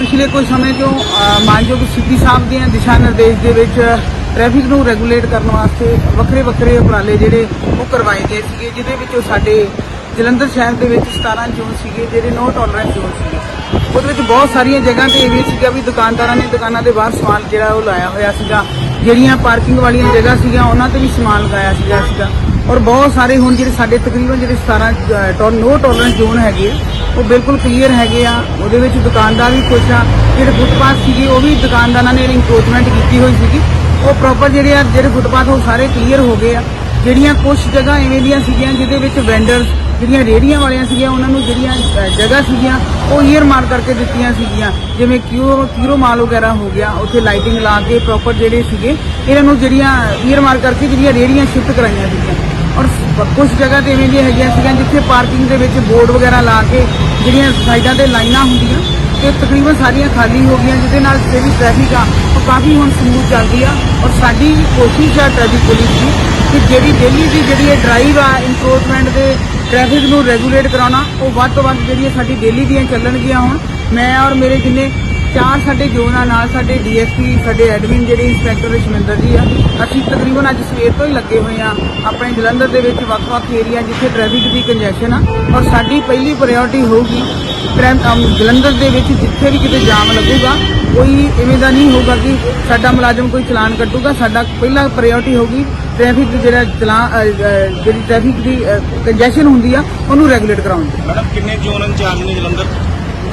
ਪਿਛਲੇ ਕੁਝ ਸਮੇਂ ਤੋਂ ਮਾਨਯੋਗ ਸਿੱਧੀ ਸਾਹਿਬ ਦੀਆਂ ਦਿਸ਼ਾ ਨਿਰਦੇਸ਼ ਦੇ ਵਿੱਚ ਟ੍ਰੈਫਿਕ ਨੂੰ ਰੈਗੂਲੇਟ ਕਰਨ ਵਾਸਤੇ ਵੱਖਰੇ ਵੱਖਰੇ ਉਪਰਾਲੇ ਜਿਹੜੇ ਉਹ ਕਰਵਾਏ ਗਏ ਸੀਗੇ, ਜਿਹਦੇ ਵਿੱਚੋਂ ਸਾਡੇ ਜਲੰਧਰ ਸ਼ਹਿਰ ਦੇ ਵਿੱਚ 17 ਜ਼ੋਨ ਸੀਗੇ, ਜਿਹੜੇ ਨੋ ਟੋਲਰੈਂਸ ਜ਼ੋਨ ਸੀਗੇ। ਉਹਦੇ ਵਿੱਚ ਬਹੁਤ ਸਾਰੀਆਂ ਜਗ੍ਹਾ ਤੇ ਇਹ ਵੀ ਸੀਗਾ ਵੀ ਦੁਕਾਨਦਾਰਾਂ ਨੇ ਦੁਕਾਨਾਂ ਦੇ ਬਾਹਰ ਸਮਾਨ ਜਿਹੜਾ ਉਹ ਲਾਇਆ ਹੋਇਆ ਸੀਗਾ। ਜਿਹੜੀਆਂ ਪਾਰਕਿੰਗ ਵਾਲੀਆਂ ਜਗ੍ਹਾ ਸੀਗੀਆਂ, ਉਹਨਾਂ ਤੇ ਵੀ ਸਮਾਨ ਲਗਾਇਆ ਸੀਗਾ ਸੀਗਾ। ਔਰ ਬਹੁਤ ਸਾਰੇ ਹੁਣ ਜਿਹੜੇ ਸਾਡੇ ਤਕਰੀਬਨ ਜਿਹੜੇ 17 ਟੋ ਨੋ ਟੋਲਰੈਂਸ ਜ਼ੋਨ ਹੈਗੇ ਉਹ ਬਿਲਕੁਲ ਕਲੀਅਰ ਹੈਗੇ ਆ। ਉਹਦੇ ਵਿੱਚ ਦੁਕਾਨਦਾਰ ਵੀ ਖੁਸ਼ ਆ। ਜਿਹੜੇ ਫੁੱਟਪਾਥ ਸੀਗੇ, ਉਹ ਵੀ ਦੁਕਾਨਦਾਰਾਂ ਨੇ ਇਨਕਰੋਚਮੈਂਟ ਕੀਤੀ ਹੋਈ ਸੀਗੀ। ਉਹ ਪ੍ਰੋਪਰ ਜਿਹੜੇ ਆ, ਜਿਹੜੇ ਫੁੱਟਪਾਥ ਉਹ ਸਾਰੇ ਕਲੀਅਰ ਹੋ ਗਏ ਆ। ਜਿਹੜੀਆਂ ਕੁਝ ਜਗ੍ਹਾ ਐਵੇਂ ਦੀਆਂ ਸੀਗੀਆਂ, ਜਿਹਦੇ ਵਿੱਚ ਵੈਂਡਰਸ ਜਿਹੜੀਆਂ ਰੇੜੀਆਂ ਵਾਲੀਆਂ ਸੀਗੀਆਂ, ਉਹਨਾਂ ਨੂੰ ਜਿਹੜੀਆਂ ਜਗ੍ਹਾ ਸੀਗੀਆਂ, ਉਹ ਈਅਰ ਮਾਰ ਕਰਕੇ ਦਿੱਤੀਆਂ ਸੀਗੀਆਂ। ਜਿਵੇਂ ਕਿਊਰੋ ਕਿਊਰੋ ਮਾਲ ਵਗੈਰਾ ਹੋ ਗਿਆ, ਉੱਥੇ ਲਾਈਟਿੰਗ ਲਾ ਕੇ ਪ੍ਰੋਪਰ ਜਿਹੜੇ ਸੀਗੇ, ਇਹਨਾਂ ਨੂੰ ਜਿਹੜੀਆਂ ਈਅਰ ਮਾਰ ਕਰਕੇ ਜਿਹੜੀਆਂ ਰੇੜੀਆਂ ਸ਼ਿਫਟ ਕਰਾਈਆਂ ਸੀਗੀਆਂ। ਔਰ ਕੁਝ ਜਗ੍ਹਾ ਤੇ ਇਵੇਂ ਦੀਆਂ ਹੈਗੀਆਂ ਸੀਗੀਆਂ ਜਿੱਥੇ ਪਾਰਕਿੰਗ ਦੇ ਵਿੱਚ ਬੋਰਡ ਵਗੈਰਾ ਲਾ ਕੇ ਜਿਹੜੀਆਂ ਸਾਈਡਾਂ ਤੇ ਲਾਈਨਾਂ ਹੁੰਦੀਆਂ ਤੇ ਤਕਰੀਬਨ ਸਾਰੀਆਂ ਖਾਲੀ ਹੋ ਗਈਆਂ, ਜਿਹਦੇ ਨਾਲ ਜਿਹੜੀ ਟ੍ਰੈਫਿਕ ਆ। ਉਹ ਕਾਫੀ ਹੁਣ ਸਮੂਥ ਚੱਲਦੀ ਆ ਔਰ ਸਾਡੀ ਕੋਸ਼ਿਸ਼ ਆ ਟ੍ਰੈਫਿਕ ਪੁਲਿਸ ਦੀ ਕਿ ਜਿਹੜੀ ਦਿੱਲੀ ਦੀ ਜਿਹੜੀ ਇਹ ਡਰਾਈਵ ਆ ਇਨਕਰੋਚਮੈਂਟ ਦੇ ਟ੍ਰੈਫਿਕ ਨੂੰ ਰੈਗੂਲੇਟ ਕਰਾਉਣਾ, ਉਹ ਵੱਧ ਤੋਂ ਵੱਧ ਜਿਹੜੀਆਂ ਸਾਡੀ ਦਿੱਲੀ ਦੀਆਂ ਚੱਲਣਗੀਆਂ ਹੁਣ, ਮੈਂ ਔਰ ਮੇਰੇ ਜਿੰਨੇ ਚਾਰ ਸਾਡੇ ਜ਼ੋਨ ਨਾਲ ਸਾਡੇ ਡੀਐਸਪੀ, ਸਾਡੇ ਐਡਮਿਨ ਜਿਹੜੇ ਇੰਸਪੈਕਟਰ ਸ਼ਮਿੰਦਰ ਜੀ ਆ, ਅਸੀਂ ਤਕਰੀਬਨ ਅੱਜ ਸਵੇਰ ਤੋਂ ਹੀ ਲੱਗੇ ਹੋਏ ਆ ਆਪਣੇ ਜਲੰਧਰ ਦੇ ਵਿੱਚ ਵੱਖ-ਵੱਖ ਏਰੀਆ ਜਿੱਥੇ ਟ੍ਰੈਫਿਕ ਦੀ ਕੰਜੈਸ਼ਨ ਆ, ਔਰ ਸਾਡੀ ਪਹਿਲੀ ਪ੍ਰਾਇੋਰਟੀ ਹੋਊਗੀ ਟ੍ਰੈਮ- ਜਲੰਧਰ ਦੇ ਵਿੱਚ ਜਿੱਥੇ ਵੀ ਕਿਤੇ ਜਾਮ ਲੱਗੂਗਾ, ਕੋਈ ਇਵੇਂ ਦਾ ਨਹੀਂ ਹੋਊਗਾ ਕਿ ਸਾਡਾ ਮੁਲਾਜ਼ਮ ਕੋਈ ਚਲਾਨ ਕੱਟੂਗਾ, ਸਾਡਾ ਪਹਿਲਾ ਪ੍ਰਾਇੋਰਟੀ ਹੋਊਗੀ ਟ੍ਰੈਫਿਕ ਜਿਹੜਾ ਚਲਾਨ ਜਿਹੜੀ ਟ੍ਰੈਫਿਕ ਦੀ ਕੰਜੈਸ਼ਨ ਹੁੰਦੀ ਆ, ਉਹਨੂੰ ਰੈਗੂਲੇਟ ਕਰਾਉਣ ਦੀ। ਮੈਡਮ, ਕਿੰਨੇ ਜ਼ੋਨ ਇੰਚਾਰਜ ਨੇ ਜਲੰਧਰ?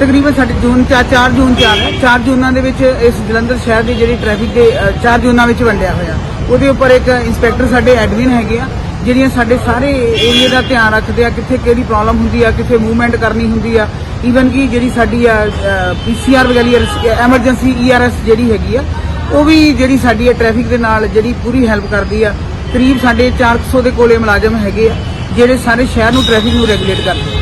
ਤਕਰੀਬਨ ਸਾਡੇ ਜੂਨ ਚਾਰ ਚਾਰ ਜੂਨ ਚਾਰ ਹੈ। ਚਾਰ ਜੂਨਾਂ ਦੇ ਵਿੱਚ ਇਸ ਜਲੰਧਰ ਸ਼ਹਿਰ ਦੀ ਜਿਹੜੀ ਟ੍ਰੈਫਿਕ ਦੇ ਅ, ਚਾਰ ਜੂਨਾਂ ਵਿੱਚ ਵੰਡਿਆ ਹੋਇਆ। ਉਹਦੇ ਉੱਪਰ ਇੱਕ ਇੰਸਪੈਕਟਰ ਸਾਡੇ ਐਡਮਿਨ ਹੈਗੇ ਆ ਜਿਹੜੀਆਂ ਸਾਡੇ ਸਾਰੇ ਏਰੀਆ ਦਾ ਧਿਆਨ ਰੱਖਦੇ ਆ ਕਿੱਥੇ ਕਿਹੜੀ ਪ੍ਰੋਬਲਮ ਹੁੰਦੀ ਆ ਕਿੱਥੇ ਮੂਵਮੈਂਟ ਕਰਨੀ ਹੁੰਦੀ ਆ। ਈਵਨ ਕਿ ਜਿਹੜੀ ਸਾਡੀ ਆ ਪੀਸੀਆਰ ਵਗੈਰੀ ਐਮਰਜੈਂਸੀ ਈਆਰਐਸ ਜਿਹੜੀ ਹੈਗੀ ਆ ਉਹ ਵੀ ਜਿਹੜੀ ਸਾਡੀ ਆ ਟ੍ਰੈਫਿਕ ਦੇ ਨਾਲ ਜਿਹੜੀ ਪੂਰੀ ਹੈਲਪ ਕਰਦੀ ਆ। ਕਰੀਬ ਸਾਡੇ 400 ਦੇ ਕੋਲੇ ਮੁਲਾਜ਼ਮ ਹੈਗੇ ਆ ਜਿਹੜੇ ਸਾਰੇ ਸ਼ਹਿਰ ਨੂੰ ਟ੍ਰੈਫਿਕ ਨੂੰ ਰੈਗੂਲੇਟ ਕਰਦੇ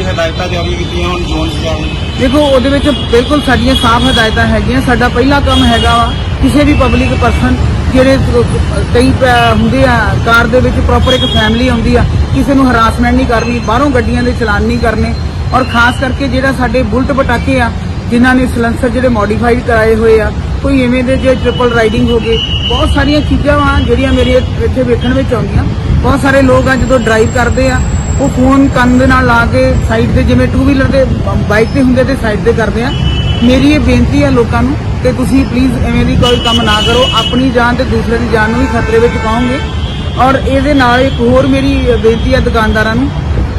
ਆ ਹਦਾਇਤਾਂ ਜਾਰੀ ਕੀਤੀਆਂ ਹੁਣ, ਜ਼ੋਨ ਇੰਚਾਰਜ ਦੇਖੋ, ਉਹਦੇ ਵਿੱਚ ਬਿਲਕੁਲ ਸਾਡੀਆਂ ਸਾਫ਼ ਹਦਾਇਤਾਂ ਹੈਗੀਆਂ। ਸਾਡਾ ਪਹਿਲਾ ਕੰਮ ਹੈਗਾ ਵਾ ਕਿਸੇ ਵੀ ਪਬਲਿਕ ਪਰਸਨ ਜਿਹੜੇ ਕਈ ਹੁੰਦੇ ਆ, ਕਾਰ ਦੇ ਵਿੱਚ ਪ੍ਰੋਪਰ ਇੱਕ ਫੈਮਿਲੀ ਆਉਂਦੀ ਆ, ਕਿਸੇ ਨੂੰ ਹਰਾਸਮੈਂਟ ਨਹੀਂ ਕਰਨੀ, ਬਾਹਰੋਂ ਗੱਡੀਆਂ ਦੇ ਚਲਾਨ ਨਹੀਂ ਕਰਨੇ। ਔਰ ਖਾਸ ਕਰਕੇ ਜਿਹੜਾ ਸਾਡੇ ਬੁਲਟ ਪਟਾਕੇ ਆ, ਜਿਨ੍ਹਾਂ ਨੇ ਸਲੈਂਸਰ ਜਿਹੜੇ ਮੋਡੀਫਾਈਡ ਕਰਾਏ ਹੋਏ ਆ, ਕੋਈ ਐਵੇਂ ਦੇ ਜੇ ਟ੍ਰਿਪਲ ਰਾਈਡਿੰਗ ਹੋ ਗਏ, ਬਹੁਤ ਸਾਰੀਆਂ ਚੀਜ਼ਾਂ ਵਾ ਜਿਹੜੀਆਂ ਮੇਰੇ ਇੱਥੇ ਵੇਖਣ ਵਿੱਚ ਆਉਂਦੀਆਂ। ਬਹੁਤ ਸਾਰੇ ਲੋਕ ਆ ਜਦੋਂ ਡਰਾਈਵ ਕਰਦੇ ਆ ਉਹ ਫੋਨ ਕੰਨ ਦੇ ਨਾਲ ਲਾ ਕੇ ਸਾਈਡ ਤੇ, ਜਿਵੇਂ ਟੂ ਵੀਲਰ ਤੇ ਬਾਈਕ ਤੇ ਹੁੰਦੇ ਤੇ ਸਾਈਡ ਤੇ ਕਰਦੇ ਆ। ਮੇਰੀ ਇਹ ਬੇਨਤੀ ਹੈ ਲੋਕਾਂ ਨੂੰ ਕਿ ਤੁਸੀਂ ਪਲੀਜ਼ ਐਵੇਂ ਦੀ ਕੋਈ ਕੰਮ ਨਾ ਕਰੋ। ਆਪਣੀ ਜਾਨ ਤੇ ਦੂਸਰੇ ਦੀ ਜਾਨ ਨੂੰ ਵੀ ਖਤਰੇ ਵਿੱਚ ਪਾਓਗੇ। ਔਰ ਇਹਦੇ ਨਾਲ ਇੱਕ ਹੋਰ ਮੇਰੀ ਬੇਨਤੀ ਹੈ ਦੁਕਾਨਦਾਰਾਂ ਨੂੰ,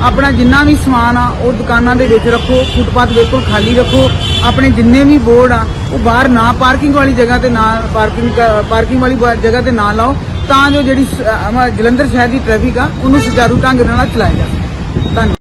ਆਪਣਾ ਜਿੰਨਾ ਵੀ ਸਮਾਨ ਆ, ਉਹ ਦੁਕਾਨਾਂ ਦੇ ਵਿੱਚ ਰੱਖੋ, ਫੁੱਟਪਾਥ ਬਿਲਕੁਲ ਖਾਲੀ ਰੱਖੋ। ਆਪਣੇ ਜਿੰਨੇ ਵੀ ਬੋਰਡ ਆ, ਉਹ ਬਾਹਰ ਨਾ ਪਾਰਕਿੰਗ ਵਾਲੀ ਜਗ੍ਹਾ ਤੇ ਨਾ ਪਾਰਕਿੰਗ ਪਾਰਕਿੰਗ ਵਾਲੀ ਜਗ੍ਹਾ ਤੇ ਨਾ ਲਾਓ। ਤਾਂ ਜੋ ਜਿਹੜੀ ਸ- ਅ, ਜਲੰਧਰ ਸ਼ਹਿਰ ਦੀ ਟ੍ਰੈਫਿਕ ਆ ਉਹਨੂੰ ਸੁਚਾਰੂ ਢੰਗ ਨਾਲ ਚਲਾਇਆ ਜਾ ਸਕੇ। ਧੰਨਵਾਦ।